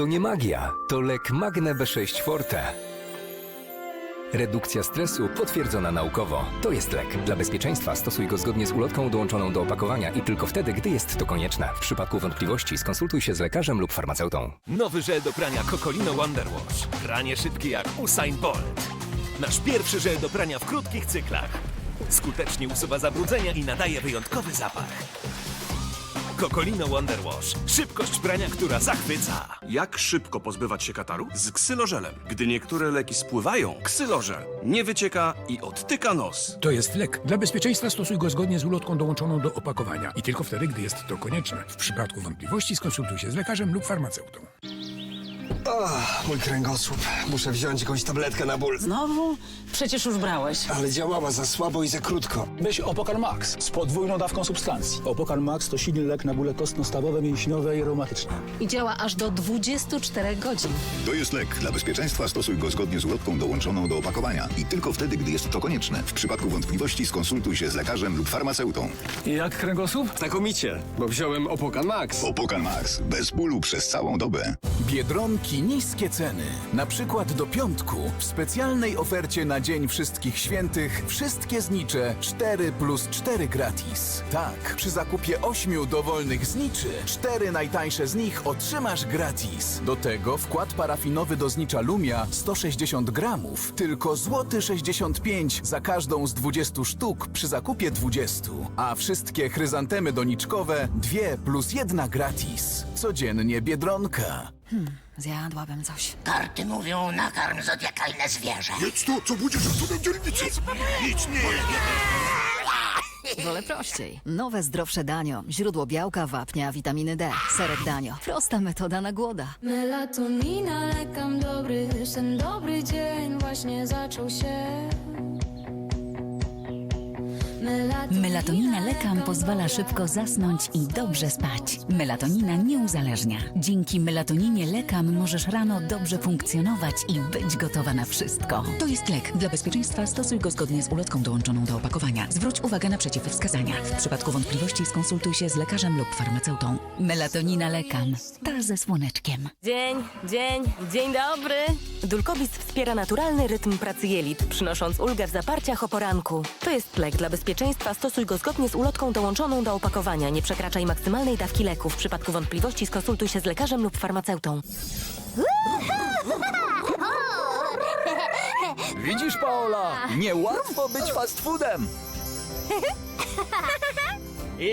To nie magia, to lek Magne B6 Forte. Redukcja stresu potwierdzona naukowo. To jest lek. Dla bezpieczeństwa stosuj go zgodnie z ulotką dołączoną do opakowania i tylko wtedy, gdy jest to konieczne. W przypadku wątpliwości skonsultuj się z lekarzem lub farmaceutą. Nowy żel do prania Cocolino Wonder Wash. Pranie szybkie jak Usain Bolt. Nasz pierwszy żel do prania w krótkich cyklach. Skutecznie usuwa zabrudzenia i nadaje wyjątkowy zapach. Cocolino Wonder Wash. Szybkość prania, która zachwyca. Jak szybko pozbywać się kataru? Z ksylożelem. Gdy niektóre leki spływają, ksylożel nie wycieka i odtyka nos. To jest lek. Dla bezpieczeństwa stosuj go zgodnie z ulotką dołączoną do opakowania i tylko wtedy, gdy jest to konieczne. W przypadku wątpliwości skonsultuj się z lekarzem lub farmaceutą. Ach, mój kręgosłup. Muszę wziąć jakąś tabletkę na ból. Znowu? Przecież już brałeś. Ale działała za słabo i za krótko. Weź Opokal Max z podwójną dawką substancji. Opokal Max to silny lek na bóle kostno-stawowe, mięśniowe i reumatyczne. I działa aż do 24 godzin. To jest lek. Dla bezpieczeństwa stosuj go zgodnie z ulotką dołączoną do opakowania i tylko wtedy, gdy jest to konieczne. W przypadku wątpliwości skonsultuj się z lekarzem lub farmaceutą. I jak kręgosłup? Znakomicie, bo wziąłem Opokan Max. Opokal Max. Bez bólu przez całą dobę. Biedronki niskie ceny. Na przykład do piątku w specjalnej ofercie na Dzień Wszystkich Świętych wszystkie znicze 4 plus 4 gratis. Tak, przy zakupie 8 dowolnych zniczy, 4 najtańsze z nich otrzymasz gratis. Do tego wkład parafinowy do znicza Lumia 160 gramów, tylko złoty 65 za każdą z 20 sztuk przy zakupie 20. A wszystkie chryzantemy doniczkowe 2 plus 1 gratis. Codziennie Biedronka. Zjadłabym coś. Karty mówią, nakarm zodiakalne zwierzę. Wolę prościej. Nowe, zdrowsze danio. Źródło białka, wapnia, witaminy D. Serek danio. Prosta metoda na głoda. Melatonina, lekam dobry, ten dobry dzień właśnie zaczął się. Melatonina lekam pozwala szybko zasnąć i dobrze spać. Melatonina nie uzależnia. Dzięki melatoninie lekam możesz rano dobrze funkcjonować i być gotowa na wszystko. To jest lek. Dla bezpieczeństwa stosuj go zgodnie z ulotką dołączoną do opakowania. Zwróć uwagę na przeciwwskazania. W przypadku wątpliwości skonsultuj się z lekarzem lub farmaceutą. Melatonina lekam. Ta ze słoneczkiem. Dzień, dzień, dzień dobry. Dulkobis wspiera naturalny rytm pracy jelit, przynosząc ulgę w zaparciach o poranku. To jest lek dla bezpieczeństwa. Stosuj go zgodnie z ulotką dołączoną do opakowania. Nie przekraczaj maksymalnej dawki leku. W przypadku wątpliwości skonsultuj się z lekarzem lub farmaceutą. Widzisz, Paola? Niełatwo być fast foodem.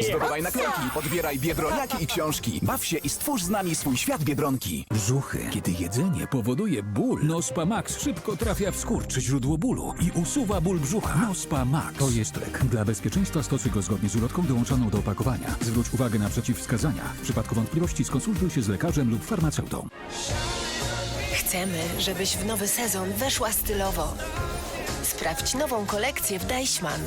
Zdobywaj naklejki, odbieraj biedroniaki i książki. Baw się i stwórz z nami swój świat biedronki. Brzuchy. Kiedy jedzenie powoduje ból, Nospa Max szybko trafia w skurcz, źródło bólu i usuwa ból brzucha. Nospa Max. To jest lek. Dla bezpieczeństwa stosuj go zgodnie z ulotką dołączoną do opakowania. Zwróć uwagę na przeciwwskazania. W przypadku wątpliwości skonsultuj się z lekarzem lub farmaceutą. Chcemy, żebyś w nowy sezon weszła stylowo. Sprawdź nową kolekcję w Deichmann.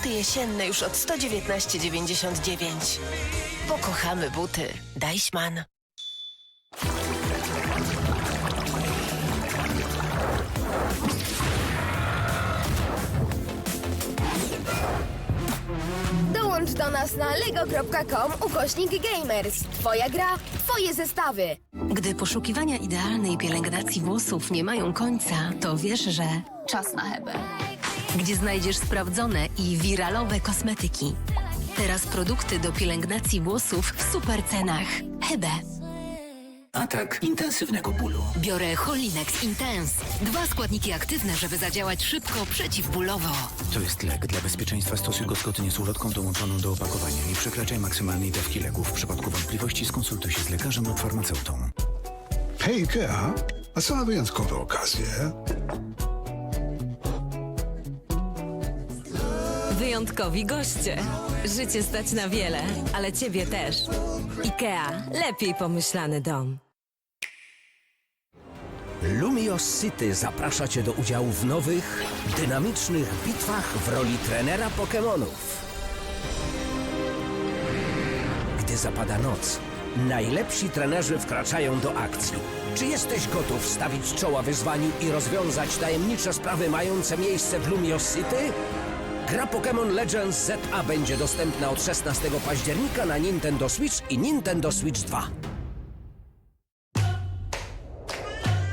Buty jesienne już od 119,99. Pokochamy buty. Deichmann. Dołącz do nas na lego.com ukośnik gamers. Twoja gra, twoje zestawy. Gdy poszukiwania idealnej pielęgnacji włosów nie mają końca, to wiesz, że czas na Hebę. Gdzie znajdziesz sprawdzone i wiralowe kosmetyki. Teraz produkty do pielęgnacji włosów w super cenach. Hebe. Atak intensywnego bólu. Biorę Holinex Intense. Dwa składniki aktywne, żeby zadziałać szybko, przeciwbólowo. To jest lek. Dla bezpieczeństwa stosuj go zgodnie z ulotką dołączoną do opakowania. Nie przekraczaj maksymalnej dawki leków. W przypadku wątpliwości skonsultuj się z lekarzem lub farmaceutą. Hej, Ikea, a co na wyjątkowe okazje? Wyjątkowi goście. Życie stać na wiele, ale ciebie też. IKEA. Lepiej pomyślany dom. Lumios City zaprasza Cię do udziału w nowych, dynamicznych bitwach w roli trenera Pokémonów. Gdy zapada noc, najlepsi trenerzy wkraczają do akcji. Czy jesteś gotów stawić czoła wyzwaniu i rozwiązać tajemnicze sprawy mające miejsce w Lumios City? Gra Pokémon Legends ZA będzie dostępna od 16 października na Nintendo Switch i Nintendo Switch 2.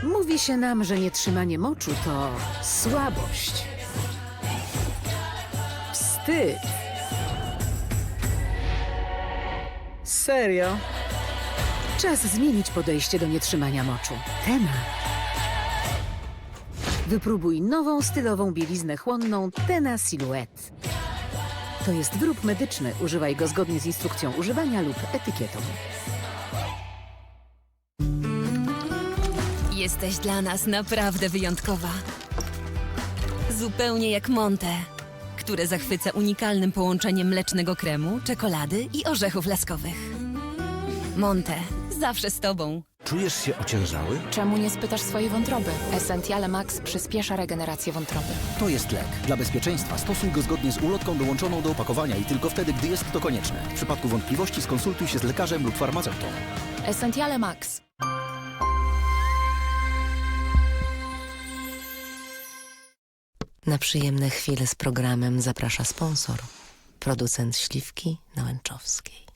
Mówi się nam, że nietrzymanie moczu to słabość. Wstyd. Serio? Czas zmienić podejście do nietrzymania moczu. Tena. Wypróbuj nową stylową bieliznę chłonną Tena Silhouette. To jest wyrób medyczny. Używaj go zgodnie z instrukcją używania lub etykietą. Jesteś dla nas naprawdę wyjątkowa. Zupełnie jak Monte, które zachwyca unikalnym połączeniem mlecznego kremu, czekolady i orzechów laskowych. Monte, zawsze z tobą. Czujesz się ociężały? Czemu nie spytasz swojej wątroby? Essentiale Max przyspiesza regenerację wątroby. To jest lek. Dla bezpieczeństwa stosuj go zgodnie z ulotką dołączoną do opakowania i tylko wtedy, gdy jest to konieczne. W przypadku wątpliwości skonsultuj się z lekarzem lub farmaceutą. Essentiale Max. Na przyjemne chwile z programem zaprasza sponsor, producent śliwki Nałęczowskiej.